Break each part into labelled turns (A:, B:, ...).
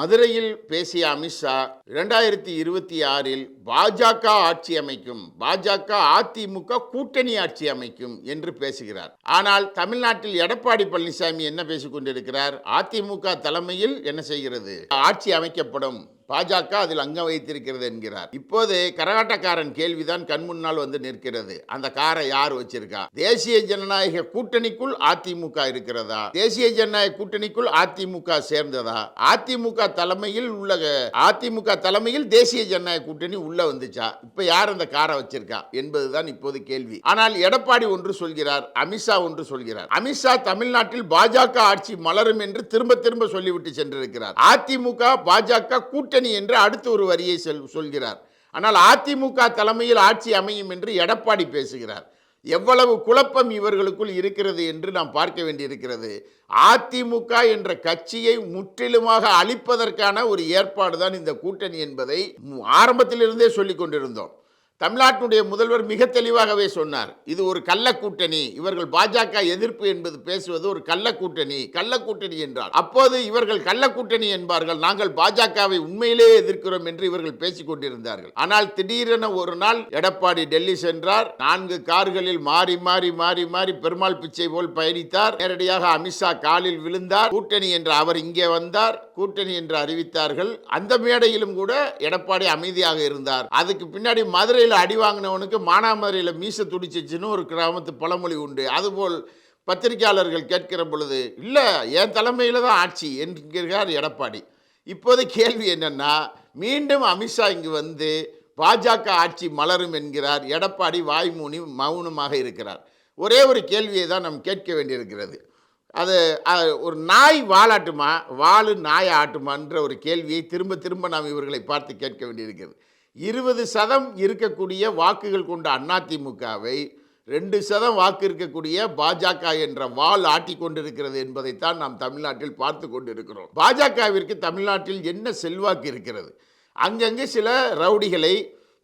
A: மதுரையில் பேசிய அமித்ஷா இரண்டாயிரத்தி இருபத்தி ஆறில் பாஜக ஆட்சி அமைக்கும் பாஜக அதிமுக கூட்டணி ஆட்சி அமைக்கும் என்று பேசுகிறார். ஆனால் தமிழ்நாட்டில் எடப்பாடி பழனிசாமி என்ன பேசிக் கொண்டிருக்கிறார்? அதிமுக தலைமையில் என்ன செய்கிறது? ஆட்சி அமைக்கப்படும். பாஜக அதில் அங்கம் வைத்திருக்கிறது என்கிறார். இப்போது கரகாட்டக்காரன் கேள்விதான் கண் முன்னால் வந்து நிற்கிறது. அந்த காரை யார் வச்சிருக்கா? தேசிய ஜனநாயக கூட்டணிக்குள் அதிமுக இருக்கிறதா? தேசிய ஜனநாயக கூட்டணிக்குள் அதிமுக சேர்ந்ததா? அதிமுக தலைமையில் உள்ள அதிமுக தலைமையில் தேசிய ஜனநாயக கூட்டணி உள்ள வந்துச்சா? இப்ப யார் அந்த காரை வச்சிருக்கா? என்பதுதான் இப்போது கேள்வி. ஆனால் எடப்பாடி ஒன்று சொல்கிறார் அமித்ஷா ஒன்று சொல்கிறார். அமித்ஷா தமிழ்நாட்டில் பாஜக ஆட்சி மலரும் என்று திரும்ப திரும்ப சொல்லிவிட்டு சென்றிருக்கிறார். அதிமுக பாஜக கூட்டணி என்று அடுத்து ஒரு வரியை செல் சொல்கிறார். ஆனால் அதிமுக தலைமையில் ஆட்சி அமையும் என்று எடப்பாடி பேசுகிறார். எவ்வளவு குழப்பம் இவர்களுக்குள் இருக்கிறது என்று நாம் பார்க்க வேண்டியிருக்கிறது. அதிமுக என்ற கட்சியை முற்றிலுமாக அழிப்பதற்கான ஒரு ஏற்பாடு தான் இந்த கூட்டணி என்பதை ஆரம்பத்திலிருந்தே சொல்லிக் கொண்டிருந்தோம். தமிழ்நாட்டினுடைய முதல்வர் மிக தெளிவாகவே சொன்னார். இது ஒரு கள்ள கூட்டணி இவர்கள் பாஜக எதிர்ப்பு என்பது பேசுவது ஒரு கள்ள கூட்டணி கள்ள கூட்டணி என்றால் அப்போது இவர்கள் கள்ள கூட்டணி என்பார்கள். நாங்கள் பாஜகவை உண்மையிலே எதிர்க்கிறோம் என்று இவர்கள் பேசிக் கொண்டிருந்தார்கள். ஆனால் திடீரென ஒரு நாள் எடப்பாடி டெல்லி சென்றார். நான்கு கார்களில் மாறி மாறி மாறி மாறி பெருமாள் பிச்சை போல் பயணித்தார். நேரடியாக அமித்ஷா காலில் விழுந்தார். கூட்டணி என்று அவர் இங்கே வந்தார். கூட்டணி என்று அறிவித்தார்கள். அந்த மேடையிலும் கூட எடப்பாடி அமைதியாக இருந்தார். அதுக்கு பின்னாடி மதுரையில் அடி வாங்கினவனுக்கு மானாமதுரையில் மீச துடிச்சிச்சின்னு ஒரு கிராமத்து பழமொழி உண்டு. அதுபோல் பத்திரிகையாளர்கள் கேட்கிற பொழுது இல்லை என் தலைமையில் தான் ஆட்சி என்கிறார் எடப்பாடி. இப்போது கேள்வி என்னென்னா மீண்டும் அமித்ஷா இங்கு வந்து பாஜக ஆட்சி மலரும் என்கிறார் எடப்பாடி வாய்மூனி மௌனமாக இருக்கிறார். ஒரே ஒரு கேள்வியை தான் நாம் கேட்க வேண்டியிருக்கிறது. அது ஒரு நாய் வாழாட்டுமா? வாளு நாய் ஆட்டுமான்ற ஒரு கேள்வியை திரும்ப திரும்ப நாம் இவர்களை பார்த்து கேட்க வேண்டியிருக்கிறது. இருபது சதம் இருக்கக்கூடிய வாக்குகள் கொண்ட அதிமுகவை ரெண்டு சதம் வாக்கு இருக்கக்கூடிய பாஜக என்ற வாள் ஆட்டி கொண்டிருக்கிறது என்பதைத்தான் நாம் தமிழ்நாட்டில் பார்த்து கொண்டிருக்கிறோம். பாஜகவிற்கு தமிழ்நாட்டில் என்ன செல்வாக்கு இருக்கிறது? அங்கங்கே சில ரவுடிகளை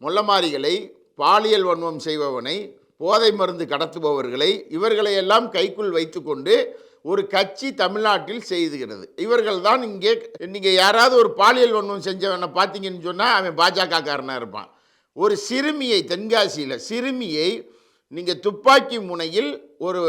A: மொள்ளமாரிகளை பாலியல் வன்மம் செய்பவனை போதை மருந்து கடத்துபவர்களை இவர்களையெல்லாம் கைக்குள் வைத்துக்கொண்டு ஒரு கட்சி தமிழ்நாட்டில் செய்துகிறது. இவர்கள் தான் இங்கே நீங்கள் யாராவது ஒரு பாலியல் வன்மம் செஞ்சவனை பார்த்தீங்கன்னு சொன்னால் அவன் பாஜகக்காரனாக இருப்பான். ஒரு சிறுமியை தென்காசியில் சிறுமியை நீங்கள் துப்பாக்கி முனையில் ஒரு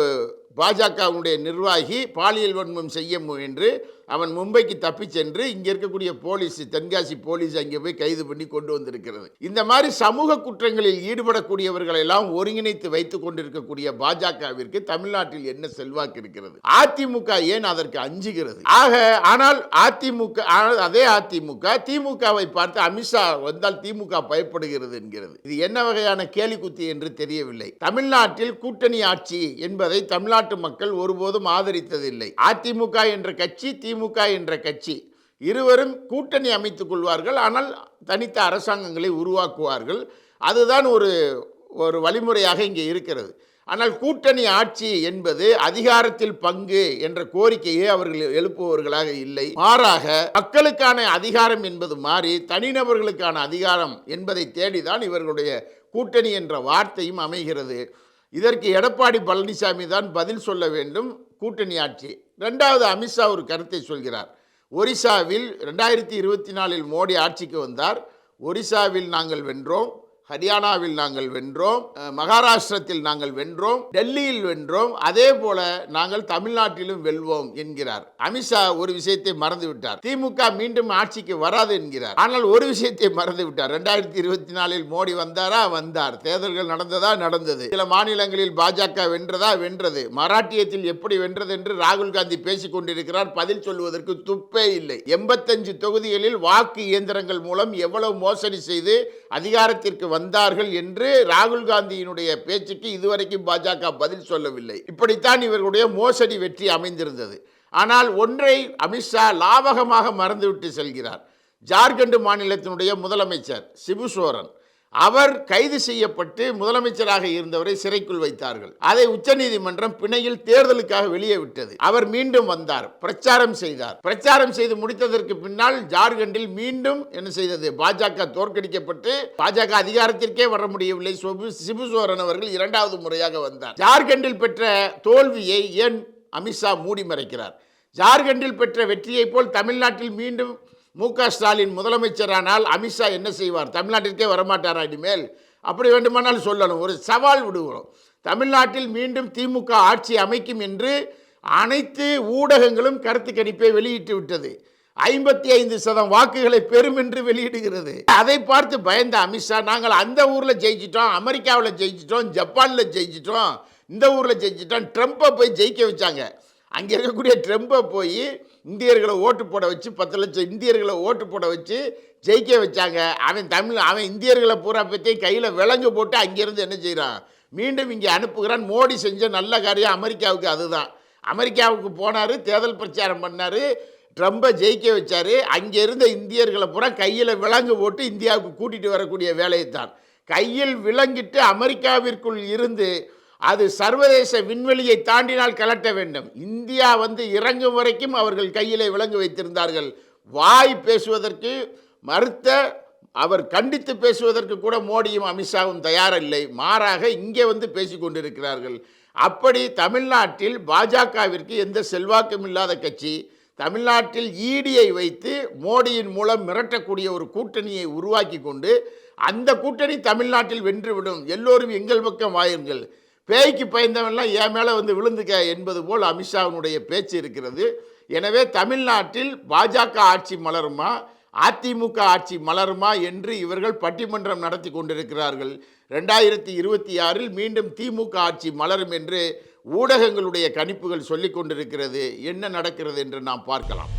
A: பாஜகவுடைய நிர்வாகி பாலியல் வன்மம் செய்ய முயன்று அவன் மும்பைக்கு தப்பிச் சென்று இங்கே இருக்கக்கூடிய போலீஸ் தென்காசி போலீஸ் அங்கே போய் கைது பண்ணி கொண்டு வந்திருக்கிறது. இந்த மாதிரி சமூக குற்றங்களில் ஈடுபடக்கூடியவர்களை எல்லாம் ஒருங்கிணைத்து வைத்துக் கொண்டிருக்கக்கூடிய பாஜகவிற்கு தமிழ்நாட்டில் என்ன செல்வாக்கு இருக்கிறது? அதிமுக ஏன் அதற்கு அஞ்சுகிறது? ஆக ஆனால் அதிமுக அதே அதிமுக திமுகவை பார்த்து அமித்ஷா வந்தால் திமுக பயப்படுகிறது என்கிறது. இது என்ன வகையான கேலிக்குத்தி என்று தெரியவில்லை. தமிழ்நாட்டில் கூட்டணி ஆட்சி என்பதை தமிழ்நாட்டு மக்கள் ஒருபோதும் ஆதரித்ததில்லை. அதிமுக என்ற கட்சி திமுக என்ற கட்சி. இருவரும் கூட்டணி அமைத்துக் கொள்வார்கள். ஆனால் தனித்த அரசாங்கங்களை உருவாக்குவார்கள். அதுதான் ஒரு ஒரு வழிமுறையாக இங்கே இருக்கிறது. ஆனால் கூட்டணி ஆட்சி என்பது அதிகாரத்தில் பங்கு என்ற கோரிக்கையை அவர்கள் எழுப்புபவர்களாக இல்லை. மாறாக மக்களுக்கான அதிகாரம் என்பது மாறி தனிநபர்களுக்கான அதிகாரம் என்பதை தேடிதான் இவர்களுடைய கூட்டணி என்ற வார்த்தையும் அமைகிறது. இதற்கு எடப்பாடி பழனிசாமி தான் பதில் சொல்ல வேண்டும். கூட்டணி ஆட்சி. ரெண்டாவது அமித்ஷா ஒரு கருத்தை சொல்கிறார். ஒரிசாவில் ரெண்டாயிரத்தி இருபத்தி நாலில் மோடி ஆட்சிக்கு வந்தார். ஒரிசாவில் நாங்கள் வென்றோம். ஹரியானாவில் நாங்கள் வென்றோம் மகாராஷ்டிரத்தில் நாங்கள் வென்றோம் டெல்லியில் வென்றோம். அதே போல நாங்கள் தமிழ்நாட்டிலும் வெல்வோம் என்கிறார். அமித்ஷா ஒரு விஷயத்தை மறந்து விட்டார் திமுக மீண்டும் ஆட்சிக்கு வராது என்கிறார். ஆனால் ஒரு விஷயத்தை மறந்து விட்டார் ரெண்டாயிரத்தி இருபத்தி நாலில் மோடி வந்தாரா? வந்தார். தேர்தல்கள் நடந்ததா? நடந்தது. சில மாநிலங்களில் பாஜக வென்றதா? வென்றது. மராட்டியத்தில் எப்படி வென்றது என்று ராகுல் காந்தி பேசிக் கொண்டிருக்கிறார். பதில் சொல்வதற்கு துப்பே இல்லை. எண்பத்தஞ்சு தொகுதிகளில் வாக்கு இயந்திரங்கள் மூலம் எவ்வளவு மோசடி செய்து அதிகாரத்திற்கு வந்தார்கள் என்று ராகுல் காந்தியினுடைய பேச்சுக்கு இதுவரைக்கும் பாஜக பதில் சொல்லவில்லை. இப்படித்தான் இவர்களுடைய மோசடி வெற்றி அமைந்திருந்தது. ஆனால் ஒன்றை அமித்ஷா லாபகமாக மறந்துவிட்டு செல்கிறார். ஜார்க்கண்ட் மாநிலத்தினுடைய முதலமைச்சர் சிபு சோரன். அவர் கைது செய்யப்பட்டு முதலமைச்சராக இருந்தவரை சிறைக்குள் வைத்தார்கள். அதை உச்சநீதிமன்றம் பிணையில் தேர்தலுக்காக வெளியே விட்டது. அவர் மீண்டும் வந்தார். பிரச்சாரம் செய்தார். பிரச்சாரம் செய்து முடித்ததற்கு பின்னால் ஜார்க்கண்டில் மீண்டும் என்ன செய்தது? பாஜக தோற்கடிக்கப்பட்டு பாஜக அதிகாரத்திற்கே வர முடியவில்லை. சிபு சிபு சோரன் அவர்கள் இரண்டாவது முறையாக வந்தார். ஜார்க்கண்டில் பெற்ற தோல்வியை ஏன் அமித்ஷா மூடி மறைக்கிறார்? ஜார்க்கண்டில் பெற்ற வெற்றியைப் போல் தமிழ்நாட்டில் மீண்டும் மு க. ஸ்டாலின் முதலமைச்சரானால் அமித்ஷா என்ன செய்வார்? தமிழ்நாட்டிற்கே வரமாட்டாரா இனிமேல்? அப்படி வேண்டுமானால் சொல்லணும். ஒரு சவால் விடுவோம் தமிழ்நாட்டில் மீண்டும் திமுக ஆட்சி அமைக்கும் என்று அனைத்து ஊடகங்களும் கருத்து கணிப்பை வெளியிட்டு விட்டது. ஐம்பத்தி ஐந்து சதம் வாக்குகளை பெறும் என்று வெளியிடுகிறது. அதை பார்த்து பயந்த அமித்ஷா நாங்கள் அந்த ஊரில் ஜெயிச்சிட்டோம் அமெரிக்காவில் ஜெயிச்சிட்டோம் ஜப்பானில் ஜெயிச்சிட்டோம் இந்த ஊரில் ஜெயிச்சிட்டோம் ட்ரம்ப்பை போய் ஜெயிக்க வச்சாங்க. அங்கே இருக்கக்கூடிய ட்ரம்ப்பை போய் இந்தியர்களை ஓட்டு போட வச்சு பத்து லட்சம் இந்தியர்களை ஓட்டு போட வச்சு ஜெயிக்க வச்சாங்க. அவன் தமிழ் அவன் இந்தியர்களை பூரா பற்றி கையில் விலங்கு போட்டு அங்கேருந்து என்ன செய்கிறான் மீண்டும் இங்கே அனுப்புகிறான். மோடி செஞ்ச நல்ல காரியம் அமெரிக்காவுக்கு அதுதான். அமெரிக்காவுக்கு போனார் தேர்தல் பிரச்சாரம் பண்ணார் ட்ரம்பை ஜெயிக்க வச்சார். அங்கே இருந்த இந்தியர்களை பூரா கையில் விலங்கு போட்டு இந்தியாவுக்கு கூட்டிகிட்டு வரக்கூடிய வேலையை தான் கையில் விலங்கிட்டு அமெரிக்காவிற்குள் இருந்து அது சர்வதேச விண்வெளியை தாண்டினால் கலட்ட வேண்டும். இந்தியா வந்து இறங்கும் வரைக்கும் அவர்கள் கையிலே விலங்கு வைத்திருந்தார்கள். வாய் பேசுவதற்கு மறுத்த அவர் கண்டித்து பேசுவதற்கு கூட மோடியும் அமித்ஷாவும் தயாரில்லை. மாறாக இங்கே வந்து பேசிக்கொண்டிருக்கிறார்கள் அப்படி தமிழ்நாட்டில் பாஜகவிற்கு எந்த செல்வாக்கும் இல்லாத கட்சி தமிழ்நாட்டில் ஈடியை வைத்து மோடியின் மூலம் மிரட்டக்கூடிய ஒரு கூட்டணியை உருவாக்கி கொண்டு அந்த கூட்டணி தமிழ்நாட்டில் வென்றுவிடும் எல்லோரும் எங்கள் பக்கம் வாயுங்கள். பேய்க்கு பயந்தவன்லாம் என் மேலே வந்து விழுந்துக்க என்பது போல் அமித்ஷாவினுடைய பேச்சு இருக்கிறது. எனவே தமிழ்நாட்டில் பாஜக ஆட்சி மலருமா? அதிமுக ஆட்சி மலருமா என்று இவர்கள் பட்டிமன்றம் நடத்தி கொண்டிருக்கிறார்கள். ரெண்டாயிரத்தி இருபத்தி ஆறில் மீண்டும் திமுக ஆட்சி மலரும் என்று ஊடகங்களுடைய கணிப்புகள் சொல்லிக் கொண்டிருக்கிறது. என்ன நடக்கிறது என்று நாம் பார்க்கலாம்.